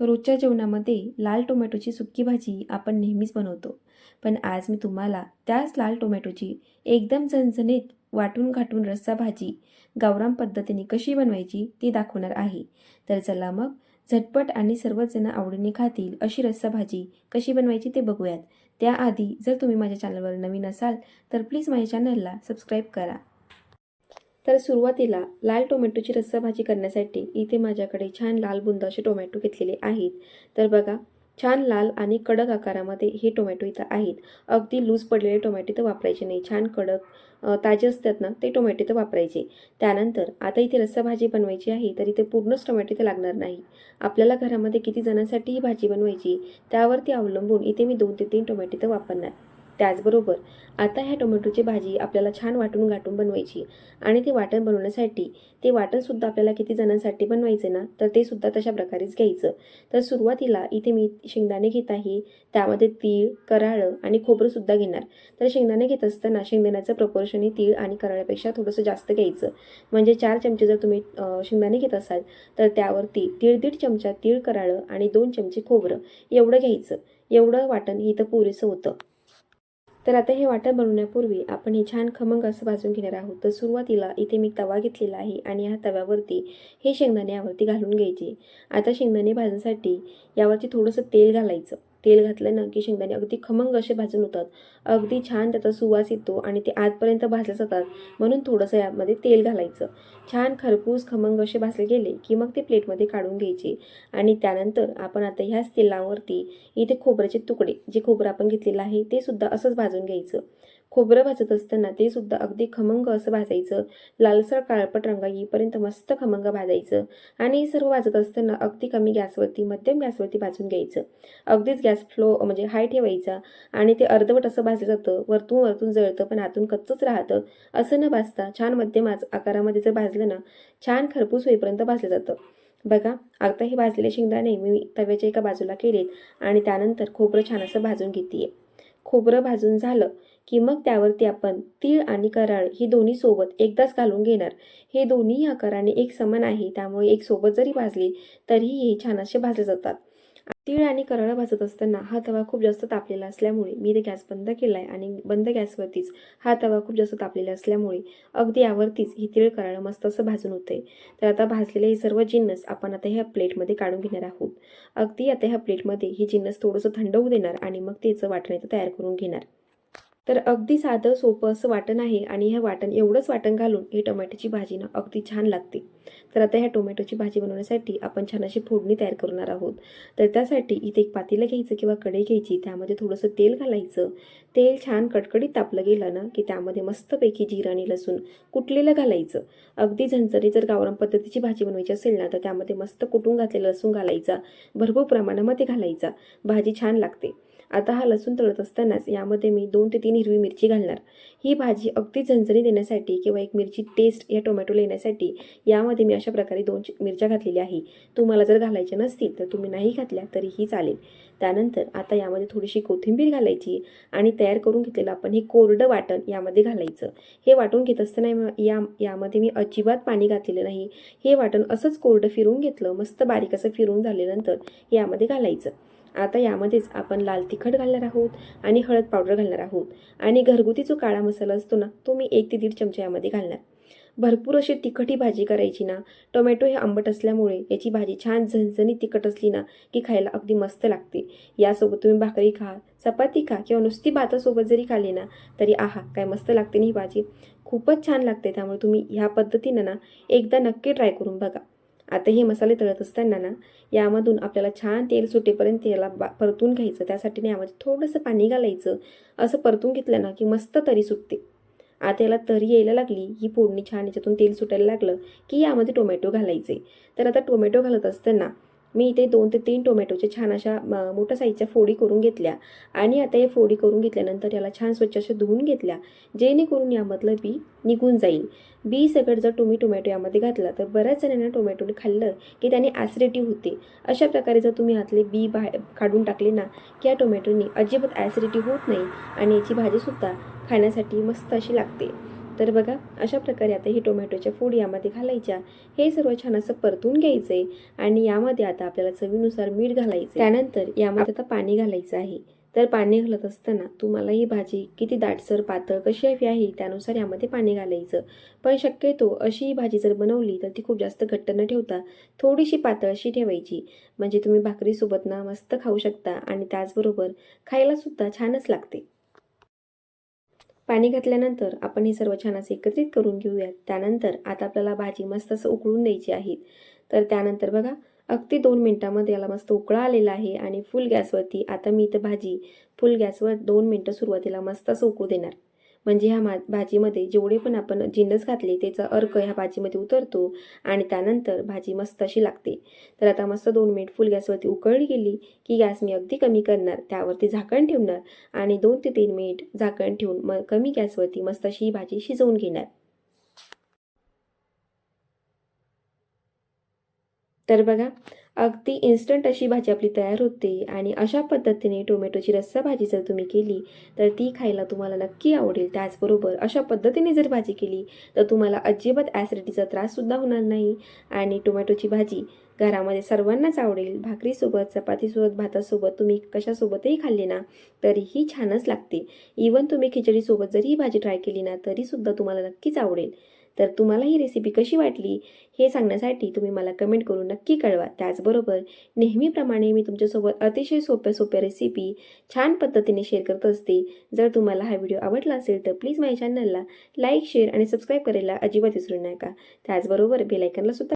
रोजच्या जेवणामध्ये लाल टोमॅटोची सुक्की भाजी आपण नेहमीच बनवतो. पण आज मी तुम्हाला त्याच लाल टोमॅटोची एकदम झणझणीत वाटून घाटून रस्सा भाजी गावराम पद्धतीने कशी बनवायची ती दाखवणार आहे. तर चला मग झटपट आणि सर्वजण आवडीने खातील अशी रस्सा भाजी कशी बनवायची ते बघूयात. त्याआधी जर तुम्ही माझ्या चॅनलवर नवीन असाल तर प्लीज माझ्या चॅनलला सबस्क्राईब करा. तर सुरुवातीला लाल टोमॅटोची रस्सा भाजी करण्यासाठी इथे माझ्याकडे छान लाल बुंद असे टोमॅटो घेतलेले आहेत. तर बघा छान लाल आणि कडक आकारामध्ये हे टोमॅटो इथं आहेत. अगदी लूज पडलेले टोमॅटो तर वापरायचे नाही. छान कडक ताजे असतात ना ते टोमॅटो तर वापरायचे. त्यानंतर आता इथे रस्सा भाजी बनवायची आहे तर इथे पूर्णच टोमॅटो तर लागणार नाही. आपल्याला घरामध्ये किती जणांसाठी ही भाजी बनवायची त्यावरती अवलंबून इथे मी दोन ते तीन टोमॅटो तर वापरणार. त्याचबरोबर आता ह्या टोमॅटोची भाजी आपल्याला छान वाटून घाटून बनवायची आणि ते वाटण बनवण्यासाठी ते वाटणसुद्धा आपल्याला किती जणांसाठी बनवायचं ना तर ते सुद्धा तशा प्रकारेच घ्यायचं. तर सुरुवातीला इथे मी शेंगदाणे घेत आहे त्यामध्ये तीळ कराळं आणि खोबरंसुद्धा घेणार. तर शेंगदाणे घेत असताना शेंगदाण्याचं प्रपोर्शन हे तीळ आणि कराळ्यापेक्षा थोडंसं जास्त घ्यायचं. म्हणजे चार चमचे जर तुम्ही शेंगदाणे घेत असाल तर त्यावरती तीळ दीड चमचा तीळ कराळं आणि दोन चमचे खोबरं एवढं घ्यायचं. एवढं वाटण इथं पुरेसं होतं. तर आता हे वाटण बनवण्यापूर्वी आपण हे छान खमंग असं भाजून घेणार आहोत. तर सुरुवातीला इथे मी तवा घेतलेला आहे आणि ह्या तव्यावरती हे शेंगदाणे यावरती घालून घ्यायचे. आता शेंगदाणे भाजण्यासाठी यावरती थोडंसं तेल घालायचं. तेल घातलं ना की शेंगदाणे अगदी खमंग असे भाजून होतात. अगदी छान त्याचा सुवास येतो आणि ते आतपर्यंत भाजले जातात. म्हणून थोडंसं यामध्ये तेल घालायचं. छान खरपूस खमंग असे भाजले गेले की मग ते प्लेटमध्ये काढून घ्यायचे. आणि त्यानंतर आपण आता ह्याच तेलावरती इथे खोबऱ्याचे तुकडे जे खोबरं आपण घेतलेलं आहे ते सुद्धा असंच भाजून घ्यायचं. खोबरं भाजत असताना ते सुद्धा अगदी खमंग असं भाजायचं. लालसर काळपट रंगा येईपर्यंत मस्त खमंग भाजायचं. आणि हे सर्व भाजत असताना अगदी कमी गॅसवरती मध्यम गॅसवरती भाजून घ्यायचं. अगदीच गॅस फ्लो म्हणजे हाय ठेवायचा. आणि ते अर्धवट असं भाजलं जातं. वरतून वरतून जळतं पण आतून कच्चंच राहतं. असं न भाजता छान मध्यम आकारामध्ये जर भाजलं ना छान खरपूस होईपर्यंत भाजलं जातं. बघा आता हे भाजलेले शेंगदाणे मी तव्याच्या एका बाजूला केलेत आणि त्यानंतर खोबरं छान असं भाजून घेते खोबरं भाजून झालं की मग त्यावरती आपण तीळ आणि कराळ ही दोन्ही सोबत एकदाच घालून घेणार. हे दोन्ही आकाराने एक समान आहे त्यामुळे एक सोबत जरी भाजली तरीही हे छान असे भाजले जातात. तीळ आणि करळ भाजत असताना हा तवा खूप जास्त तापलेला असल्यामुळे मी ते गॅस बंद केला आहे आणि बंद गॅसवरतीच हा तवा खूप जास्त तापलेला असल्यामुळे अगदी यावरतीच ही तीळ करळ मस्त असं भाजून होते तर आता भाजलेले हे सर्व जिन्नस आपण आता ह्या प्लेटमध्ये काढून घेणार आहोत. अगदी आता ह्या प्लेटमध्ये ही जिन्नस थोडंसं थंड होऊ देणार आणि मग त्याचं वाटण्याचं तयार करून घेणार. तर अगदी साधं सोपं असं वाटण आहे आणि ह्या वाटण एवढंच वाटण घालून ही टोमॅटोची भाजी ना अगदी छान लागते. तर आता ह्या टोमॅटोची भाजी बनवण्यासाठी आपण छान अशी फोडणी तयार करणार आहोत. तर त्यासाठी इथे एक पातेलं घ्यायचं किंवा कढई घ्यायची त्यामध्ये थोडंसं तेल घालायचं. तेल छान कडकडीत तापलं गेलं ना की त्यामध्ये मस्तपैकी जिरं आणि लसूण कुटलेलं घालायचं. अगदी झणझणी जर गावरान पद्धतीची भाजी बनवायची असेल ना तर त्यामध्ये मस्त कुटून घातलेलं लसूण घालायचा. भरपूर प्रमाणामध्ये घालायचा. भाजी छान लागते. आता हा लसूण तळत असतानाच यामध्ये मी दोन ते तीन हिरवी मिरची घालणार. ही भाजी अगदी झणझणी देण्यासाठी किंवा एक मिरची टेस्ट या टोमॅटोला येण्यासाठी यामध्ये मी अशा प्रकारे दोन मिरच्या घातलेल्या आहे. तुम्हाला जर घालायच्या नसतील तर तुम्ही नाही घातल्या तरीही चालेल. त्यानंतर आता यामध्ये थोडीशी कोथिंबीर घालायची आणि तयार करून घेतलेलं आपण हे कोरडं वाटण यामध्ये घालायचं. हे वाटून घेत असताना या यामध्ये मी अजिबात पाणी घातलेलं नाही. हे वाटण असंच कोरडं फिरून घेतलं मस्त बारीक असं फिरून झाल्यानंतर यामध्ये घालायचं. आता यामध्येच आपण लाल तिखट घालणार आहोत आणि हळद पावडर घालणार आहोत. आणि घरगुती जो काळा मसाला असतो ना तो मी एक ते दीड चमचा यामध्ये घालणार. भरपूर अशी तिखट ही भाजी करायची ना टोमॅटो हे आंबट असल्यामुळे याची भाजी छान झणझणी तिखट असली ना की खायला अगदी मस्त लागते. यासोबत तुम्ही भाकरी खा चपाती खा किंवा नुसती भातासोबत जरी खाली ना तरी आहा काय मस्त लागते ना ही भाजी. खूपच छान लागते त्यामुळे तुम्ही ह्या पद्धतीनं ना एकदा नक्की ट्राय करून बघा. आता हे मसाले तळत असताना ना यामधून आपल्याला छान तेल सुटेपर्यंत याला बा परतून घ्यायचं. त्यासाठी ना यामध्ये थोडंसं पाणी घालायचं. असं परतून घेतलं ना की मस्त तरी सुटते आता याला तरी यायला लागली ही फोडणी छान याच्यातून तेल सुटायला लागलं की यामध्ये टोमॅटो घालायचे. तर आता टोमॅटो घालत असताना मी इथे दोन ते तीन टोमॅटोच्या छान अशा मोठ्या साईजच्या फोडी करून घेतल्या. आणि आता या फोडी करून घेतल्यानंतर याला छान स्वच्छ अशा धुवून घेतल्या. जेणेकरून यामधलं बी निघून जाईल. बी सगळं जर तुम्ही टोमॅटो यामध्ये घातला तर बऱ्याच जणांना टोमॅटोने खाल्लं की त्याने ॲसिडिटी होते. अशा प्रकारे जर तुम्ही आतले बी बाहेर काढून टाकले ना की या टोमॅटोने अजिबात ॲसिडिटी होत नाही आणि याची भाजीसुद्धा खाण्यासाठी मस्त अशी लागते. तर बघा अशा प्रकारे आता ही टोमॅटोच्या फोड यामध्ये घालायच्या. हे सर्व छान असं परतून घ्यायचंय आणि यामध्ये आता आपल्याला चवीनुसार मीठ घालायचं. त्यानंतर यामध्ये आता पाणी घालायचं आहे. तर पाणी घालत असताना तुम्हाला ही भाजी किती दाटसर पातळ कशी हवी आहे त्यानुसार यामध्ये पाणी घालायचं. पण शक्यतो अशी ही भाजी जर बनवली तर ती खूप जास्त घट्ट न ठेवता थोडीशी पातळ अशी ठेवायची. म्हणजे तुम्ही भाकरीसोबत ना मस्त खाऊ शकता आणि त्याचबरोबर खायला सुद्धा छानच लागते. पाणी घातल्यानंतर आपण हे सर्व छान असे एकत्रित करून घेऊयात. त्यानंतर आता आपल्याला भाजी मस्त असं उकळून द्यायची आहे. तर त्यानंतर बघा अगदी दोन मिनटामध्ये याला मस्त उकळा आलेला आहे आणि फुल गॅसवरती आता मी इथं भाजी फुल गॅसवर दोन मिनटं सुरुवातीला मस्त असं उकळू देणार. म्हणजे ह्या मा भाजीमध्ये जेवढे पण आपण जिन्नस घातले त्याचा अर्क ह्या भाजीमध्ये उतरतो आणि त्यानंतर भाजी मस्त अशी लागते. तर आता मस्त दोन मिनिट फुल गॅसवरती उकळली गेली की गॅस मी अगदी कमी करणार त्यावरती झाकण ठेवणार आणि दोन ते तीन मिनिट झाकण ठेवून म कमी गॅसवरती मस्त अशी ही भाजी शिजवून घेणार. तर बघा अगदी इन्स्टंट अशी भाजी आपली तयार होते. आणि अशा पद्धतीने टोमॅटोची रस्सा भाजी जर तुम्ही केली तर ती खायला तुम्हाला नक्की आवडेल. त्याचबरोबर अशा पद्धतीने जर भाजी केली तर तुम्हाला अजिबात ॲसिडिटीचा त्राससुद्धा होणार नाही. आणि टोमॅटोची भाजी घरामध्ये सर्वांनाच आवडेल. भाकरीसोबत चपातीसोबत भातासोबत तुम्ही कशासोबतही खाल्ली ना तरीही छानच लागते. इवन तुम्ही खिचडीसोबत जरी ही भाजी ट्राय केली ना तरीसुद्धा तुम्हाला नक्कीच आवडेल. तर तुम्हाला ही रेसिपी कशी वाटली हे सांगण्यासाठी तुम्ही मला कमेंट करून नक्की कळवा. त्याचबरोबर नेहमीप्रमाणे मी तुमच्यासोबत अतिशय सोप्या सोप्या रेसिपी छान पद्धतीने शेअर करत असते. जर तुम्हाला हा व्हिडिओ आवडला असेल तर प्लीज माझ्या चॅनलला लाईक शेअर आणि सबस्क्राईब करायला अजिबात विसरू नका. त्याचबरोबर बेलायकनला सुद्धा